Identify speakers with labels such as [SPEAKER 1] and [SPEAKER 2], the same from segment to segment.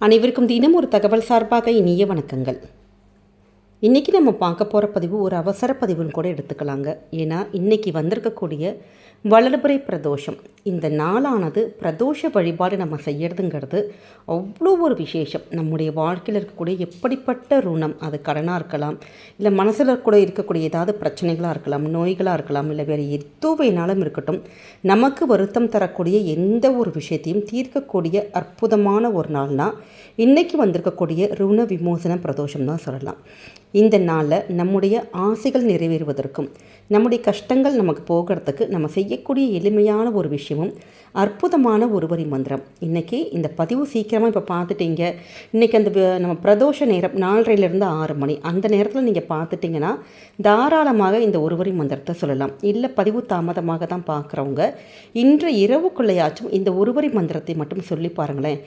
[SPEAKER 1] அனைவருக்கும் தினம் ஒரு தகவல் சார்பாக இனிய வணக்கங்கள். இன்றைக்கி நம்ம பார்க்க போகிற பதிவு ஒரு அவசர பதிவுன்னு கூட எடுத்துக்கலாங்க. ஏன்னா இன்றைக்கி வந்திருக்கக்கூடிய வளர்புரை பிரதோஷம். இந்த நாளானது பிரதோஷ வழிபாடு நம்ம செய்யறதுங்கிறது அவ்வளோ ஒரு விசேஷம். நம்முடைய வாழ்க்கையில் இருக்கக்கூடிய எப்படிப்பட்ட ருணம் அது கடனாக இருக்கலாம் இல்லை மனசில் கூட இருக்கக்கூடிய ஏதாவது பிரச்சனைகளாக இருக்கலாம் நோய்களாக இருக்கலாம் இல்லை வேறு எது வேணாலும் இருக்கட்டும் நமக்கு வருத்தம் தரக்கூடிய எந்த ஒரு விஷயத்தையும் தீர்க்கக்கூடிய அற்புதமான ஒரு நாள்னால் இன்றைக்கி வந்திருக்கக்கூடிய ருண விமோசன பிரதோஷம் தான் சொல்லலாம். இந்த நாளில் நம்முடைய ஆசைகள் நிறைவேறுவதற்கும் நம்முடைய கஷ்டங்கள் நமக்கு போகிறதுக்கு நம்ம செய்யக்கூடிய எளிமையான ஒரு விஷயம் விஷயமும் அற்புதமான ஒருவரி மந்திரம். இன்றைக்கி இந்த பதிவு சீக்கிரமாக இப்போ பார்த்துட்டீங்க. இன்றைக்கி அந்த நம்ம பிரதோஷ நேரம் நாலரைலேருந்து ஆறு மணி. அந்த நேரத்தில் நீங்கள் பார்த்துட்டிங்கன்னா தாராளமாக இந்த ஒருவரி மந்திரத்தை சொல்லலாம். இல்லை பதிவு தாமதமாக தான் பார்க்குறவங்க இன்று இரவுக்குள்ளையாச்சும் இந்த ஒருவரி மந்திரத்தை மட்டும் சொல்லி பாருங்களேன்.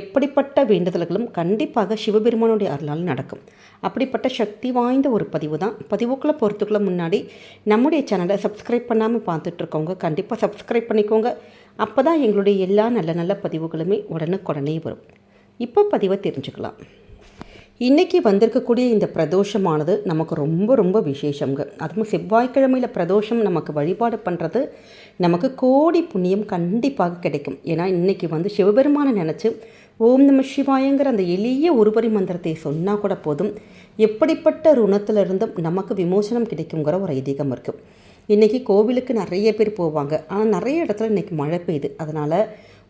[SPEAKER 1] எப்படிப்பட்ட வேண்டுதல்களும் கண்டிப்பாக சிவபெருமானுடைய அருளால் நடக்கும். அப்படிப்பட்ட சக்தி வாய்ந்த ஒரு பதிவு தான். பதிவுக்குள்ளே பொறுத்துக்குள்ளே முன்னாடி நம்முடைய சேனலை சப்ஸ்கிரைப் பண்ணாமல் பார்த்துட்ருக்கவங்க கண்டிப்பாக சப்ஸ்கிரைப் பண்ணிக்கோங்க. அப்போ தான் எங்களுடைய எல்லா நல்ல நல்ல பதிவுகளுமே உடனுக்குடனே வரும். இப்போ பதிவை தெரிஞ்சுக்கலாம். இன்றைக்கி வந்திருக்கக்கூடிய இந்த பிரதோஷமானது நமக்கு ரொம்ப ரொம்ப விசேஷங்க அதுவும் செவ்வாய்க்கிழமையில் பிரதோஷம் நமக்கு வழிபாடு பண்ணுறது நமக்கு கோடி புண்ணியம் கண்டிப்பாக கிடைக்கும். ஏன்னா இன்றைக்கி வந்து சிவபெருமானை நினச்சி ஓம் நம சிவாயங்கிற அந்த எளிய உருவரி மந்திரத்தை சொன்னால் கூட போதும். எப்படிப்பட்ட ருணத்திலிருந்தும் நமக்கு விமோசனம் கிடைக்குங்கிற ஒரு ஐதீகம் இருக்குது இன்றைக்கி கோவிலுக்கு நிறைய பேர் போவாங்க. ஆனால் நிறைய இடத்துல இன்றைக்கி மழை பெய்யுது. அதனால்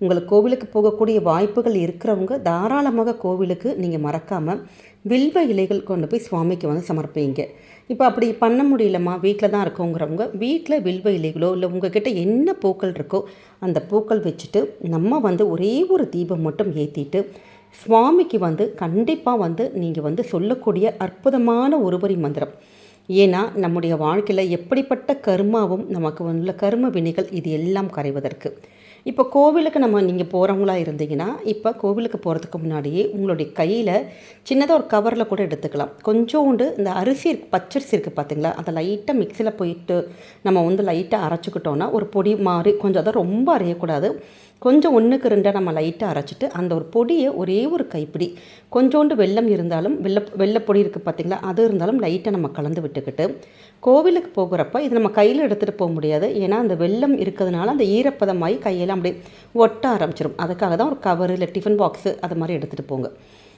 [SPEAKER 1] உங்களுக்கு கோவிலுக்கு போகக்கூடிய வாய்ப்புகள் இருக்கிறவங்க தாராளமாக கோவிலுக்கு நீங்கள் மறக்காமல் வில்வ இலைகள் கொண்டு போய் சுவாமிக்கு வந்து சமர்ப்பிங்க. இப்போ அப்படி பண்ண முடியலம்மா வீட்டில் தான் இருக்கோங்கிறவங்க வீட்டில் வில்வ இலைகளோ இல்லை உங்ககிட்ட என்ன பூக்கள் இருக்கோ அந்த பூக்கள் வச்சுட்டு நம்ம வந்து ஒரே ஒரு தீபம் மட்டும் ஏற்றிட்டு சுவாமிக்கு வந்து கண்டிப்பாக வந்து நீங்கள் வந்து சொல்லக்கூடிய அற்புதமான ஒருவரி மந்திரம். ஏன்னா நம்முடைய வாழ்க்கையில் எப்படிப்பட்ட கர்மாவும் நமக்கு உள்ள கர்ம வினைகள் இது எல்லாம் கரைவதற்கு. இப்போ கோவிலுக்கு நம்ம நீங்கள் போகிறவங்களா இருந்தீங்கன்னா இப்போ கோவிலுக்கு போகிறதுக்கு முன்னாடியே உங்களுடைய கையில் சின்னதாக ஒரு கவரில் கூட எடுத்துக்கலாம். கொஞ்சோண்டு இந்த அரிசி இருக்கு பச்சரிசி இருக்குது பார்த்தீங்களா அதை லைட்டாக மிக்சியில் போயிட்டு நம்ம வந்து லைட்டாக அரைச்சிக்கிட்டோன்னா ஒரு பொடி மாதிரி கொஞ்சம் அதை ரொம்ப அரையக்கூடாது. கொஞ்சம் ஒன்றுக்கு ரெண்டாக நம்ம லைட்டாக அரைச்சிட்டு அந்த ஒரு பொடியை ஒரே ஒரு கைப்பிடி கொஞ்சோண்டு வெல்லம் இருந்தாலும் வெள்ளை வெள்ளப்பொடி இருக்குது பார்த்தீங்களா அது இருந்தாலும் லைட்டாக நம்ம கலந்து விட்டுக்கிட்டு கோவிலுக்கு போகிறப்ப இது நம்ம கையில் எடுத்துகிட்டு போக முடியாது. ஏன்னா அந்த வெள்ளம் இருக்கிறதுனால அந்த ஈரப்பதமாகி கையெல்லாம் அப்படியே ஒட்ட ஆரம்பிச்சிடும் அதுக்காக தான் ஒரு கவர் இல்லை டிஃபன் பாக்ஸு அது மாதிரி எடுத்துகிட்டு போங்க.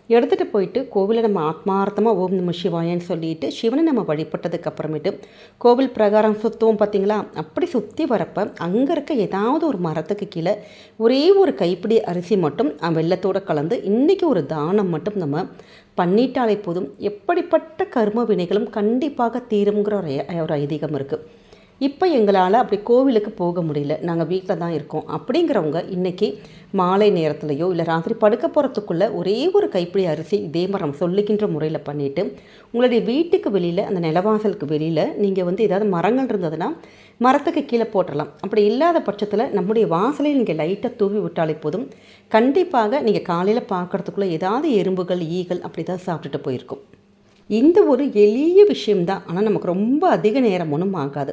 [SPEAKER 1] எடுத்துகிட்டு போயிட்டு கோவிலை நம்ம ஆத்மார்த்தமாக ஓம் நம சிவாயன்னு சொல்லிட்டு சிவனை நம்ம வழிபட்டதுக்கு அப்புறமேட்டு கோவில் பிரகாரம் சுற்றுவோம் பார்த்தீங்களா அப்படி சுற்றி வரப்போ அங்கே இருக்க ஏதாவது ஒரு மரத்துக்கு கீழே ஒரே ஒரு கைப்பிடி அரிசி மட்டும் வெள்ளத்தோடு கலந்து இன்றைக்கி ஒரு தானம் மட்டும் நம்ம பண்ணிட்டாலே போதும். எப்படிப்பட்ட கர்ம வினைகளும் கண்டிப்பாக தீருங்கிற ஒரு ஒரு ஐதீகம் இருக்குது இப்போ எங்களால் அப்படி கோவிலுக்கு போக முடியல. நாங்கள் வீட்டில் தான் இருக்கோம். அப்படிங்கிறவங்க இன்றைக்கி மாலை நேரத்துலையோ இல்லை ராத்திரி படுக்க போகிறதுக்குள்ளே ஒரே ஒரு கைப்பிடி அரிசி இதே மரம் நம்ம முறையில் பண்ணிவிட்டு உங்களுடைய வீட்டுக்கு வெளியில் அந்த நிலவாசலுக்கு வெளியில் நீங்கள் வந்து ஏதாவது மரங்கள் இருந்ததுன்னா மரத்துக்கு கீழே போட்டுடலாம் அப்படி இல்லாத பட்சத்தில் நம்முடைய வாசலில் நீங்கள் லைட்டாக தூவி விட்டாலே போதும். கண்டிப்பாக நீங்கள் காலையில் பார்க்குறதுக்குள்ளே ஏதாவது எறும்புகள் ஈகள் அப்படி தான் சாப்பிட்டுட்டு போயிருக்கும். இந்த ஒரு எளிய விஷயம்தான். ஆனால் நமக்கு ரொம்ப அதிக நேரம் ஒன்றும் ஆகாது.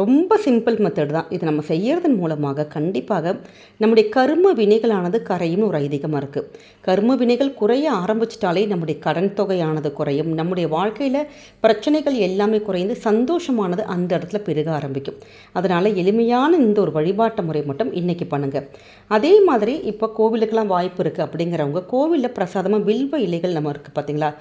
[SPEAKER 1] ரொம்ப சிம்பிள் மெத்தட் தான். இது நம்ம செய்கிறதன் மூலமாக கண்டிப்பாக நம்முடைய கர்ம வினைகளானது கரையும் ஒரு ஐதீகமாக இருக்குது கர்ம வினைகள் குறைய ஆரம்பிச்சிட்டாலே நம்முடைய கடன் தொகையானது குறையும். நம்முடைய வாழ்க்கையில் பிரச்சனைகள் எல்லாமே குறைந்து சந்தோஷமானது அந்த இடத்துல பெருக ஆரம்பிக்கும். அதனால் எளிமையான இந்த ஒரு வழிபாட்டு முறை மட்டும் இன்றைக்கி பண்ணுங்கள் அதே மாதிரி இப்போ கோவிலுக்கெல்லாம் வாய்ப்பு இருக்குது அப்படிங்கிறவங்க கோவிலில் பிரசாதமாக வில்வ இலைகள் நம்ம இருக்குது பார்த்தீங்களா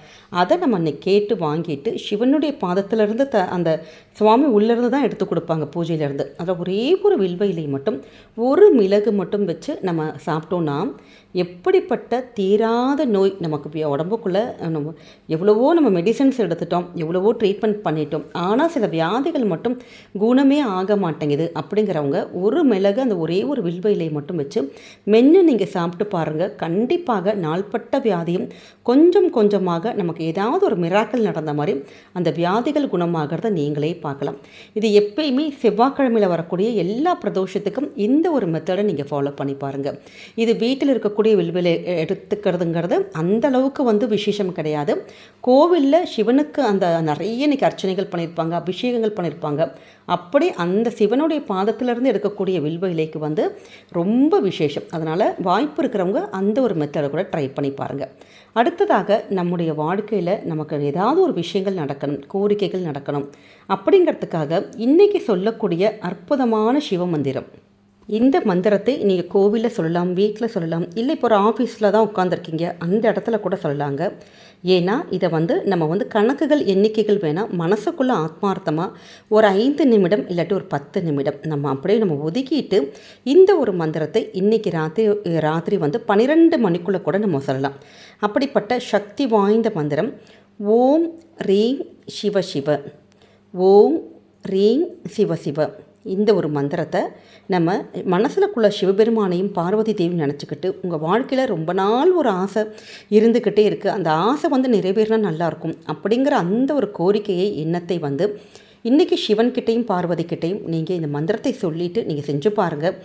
[SPEAKER 1] அதை நம்ம இன்றைக்கி கேட்டு வாங்கிட்டு சிவனுடைய பாதத்திலிருந்து த அந்த சுவாமி உள்ளேருந்து தான் எடுத்து கொடுப்பாங்க பூஜையிலேருந்து. அதில் ஒரே ஒரு வில்வையிலை மட்டும் ஒரு மிளகு மட்டும் வச்சு நம்ம சாப்பிட்டோன்னா எப்படிப்பட்ட தீராத நோய் நமக்கு உடம்புக்குள்ளே உடம்புக்குள்ள நம்ம எவ்வளவோ நம்ம மெடிசன்ஸ் எடுத்துட்டோம் எவ்வளவோ ட்ரீட்மெண்ட் பண்ணிட்டோம் ஆனால் சில வியாதிகள் மட்டும் குணமே ஆக மாட்டேங்குது அப்படிங்கிறவங்க ஒரு மிளகு அந்த ஒரே ஒரு வில்வ மட்டும் வச்சு மென்று நீங்கள் சாப்பிட்டு பாருங்கள் கண்டிப்பாக நாள்பட்ட வியாதியும் கொஞ்சம் கொஞ்சமாக நமக்கு ஏதாவது ஒரு மிராக்கள் நடந்த மாதிரி அந்த வியாதிகள் குணமாகிறத நீங்களே பார்க்கலாம். இது எப்பயுமே செவ்வாய்க்கிழமையில் வரக்கூடிய எல்லா பிரதோஷத்துக்கும் இந்த ஒரு மெத்தடை நீங்கள் ஃபாலோ பண்ணி பாருங்கள் இது வீட்டில் இருக்கக்கூடிய இருக்கக்கூடிய வில்வில் எடுத்துக்கிறதுங்கிறது அந்த அளவுக்கு வந்து விசேஷம் கிடையாது. கோவிலில் சிவனுக்கு அந்த நிறைய இன்னைக்கு அர்ச்சனைகள் பண்ணியிருப்பாங்க அபிஷேகங்கள் பண்ணியிருப்பாங்க அப்படி அந்த சிவனுடைய பாதத்திலிருந்து எடுக்கக்கூடிய வில்வ இலைக்கு வந்து ரொம்ப விசேஷம். அதனால் வாய்ப்பு இருக்கிறவங்க அந்த ஒரு மெத்தடை கூட ட்ரை பண்ணி பாருங்கள் அடுத்ததாக நம்முடைய வாழ்க்கையில் நமக்கு ஏதாவது ஒரு விஷயங்கள் நடக்கணும் கோரிக்கைகள் நடக்கணும். அப்படிங்கிறதுக்காக இன்றைக்கி சொல்லக்கூடிய அற்புதமான சிவ மந்திரம் இந்த மந்திரத்தை நீங்கள் கோவிலில் சொல்லலாம் வீட்டில் சொல்லலாம் இல்லை இப்போ ஒரு ஆஃபீஸில் தான் உட்காந்துருக்கீங்க அந்த இடத்துல கூட சொல்லலாங்க. ஏன்னா இதை வந்து நம்ம வந்து கணக்குகள் எண்ணிக்கைகள் வேணால் மனசுக்குள்ளே ஆத்மார்த்தமாக ஒரு ஐந்து நிமிடம் இல்லாட்டி ஒரு பத்து நிமிடம் நம்ம அப்படியே நம்ம ஒதுக்கிட்டு இந்த ஒரு மந்திரத்தை இன்றைக்கி ராத்திரி ராத்திரி வந்து பன்னிரெண்டு மணிக்குள்ளே கூட நம்ம சொல்லலாம். அப்படிப்பட்ட சக்தி வாய்ந்த மந்திரம் ஓம் ரீம் சிவ சிவ ஓம் ரீம் சிவ சிவ. இந்த ஒரு மந்திரத்தை நம்ம மனசுலக்குள்ள சிவபெருமானையும் பார்வதி தேவியும் நினச்சிக்கிட்டு உங்கள் வாழ்க்கையில் ரொம்ப நாள் ஒரு ஆசை இருந்துக்கிட்டே இருக்குது அந்த ஆசை வந்து நிறைவேறினா நல்லாயிருக்கும் அப்படிங்கிற அந்த ஒரு கோரிக்கையை எண்ணத்தை வந்து இன்றைக்கி சிவன்கிட்டையும் பார்வதிக்கிட்டையும் நீங்கள் இந்த மந்திரத்தை சொல்லிவிட்டு நீங்கள் செஞ்சு பாருங்கள்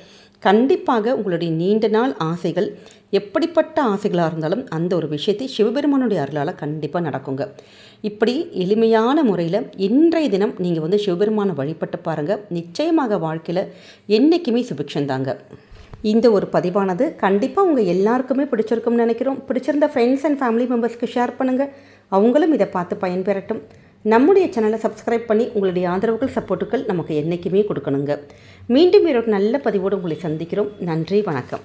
[SPEAKER 1] கண்டிப்பாக உங்களுடைய நீண்ட நாள் ஆசைகள் எப்படிப்பட்ட ஆசைகளாக இருந்தாலும் அந்த ஒரு விஷயத்தை சிவபெருமானுடைய அருளால் கண்டிப்பாக நடக்குங்க. இப்படி எளிமையான முறையில் இன்றைய தினம் நீங்கள் வந்து சிவபெருமானை வழிபட்டு பாருங்கள் நிச்சயமாக வாழ்க்கையில் என்றைக்குமே சுபிக்ஷந்தாங்க இந்த ஒரு பதிவானது கண்டிப்பாக உங்கள் எல்லாருக்குமே பிடிச்சிருக்கும்னு நினைக்கிறோம். பிடிச்சிருந்த ஃப்ரெண்ட்ஸ் அண்ட் ஃபேமிலி மெம்பர்ஸ்க்கு ஷேர் பண்ணுங்கள் அவங்களும் இதை பார்த்து பயன்பெறட்டும். நம்முடைய சேனலை சப்ஸ்கிரைப் பண்ணி உங்களுடைய ஆதரவுகள் சப்போர்ட்டுகள் நமக்கு என்றைக்குமே கொடுக்கணுங்க. மீண்டும் ஒரு நல்ல பதிவோடு உங்களை சந்திக்கிறோம். நன்றி வணக்கம்.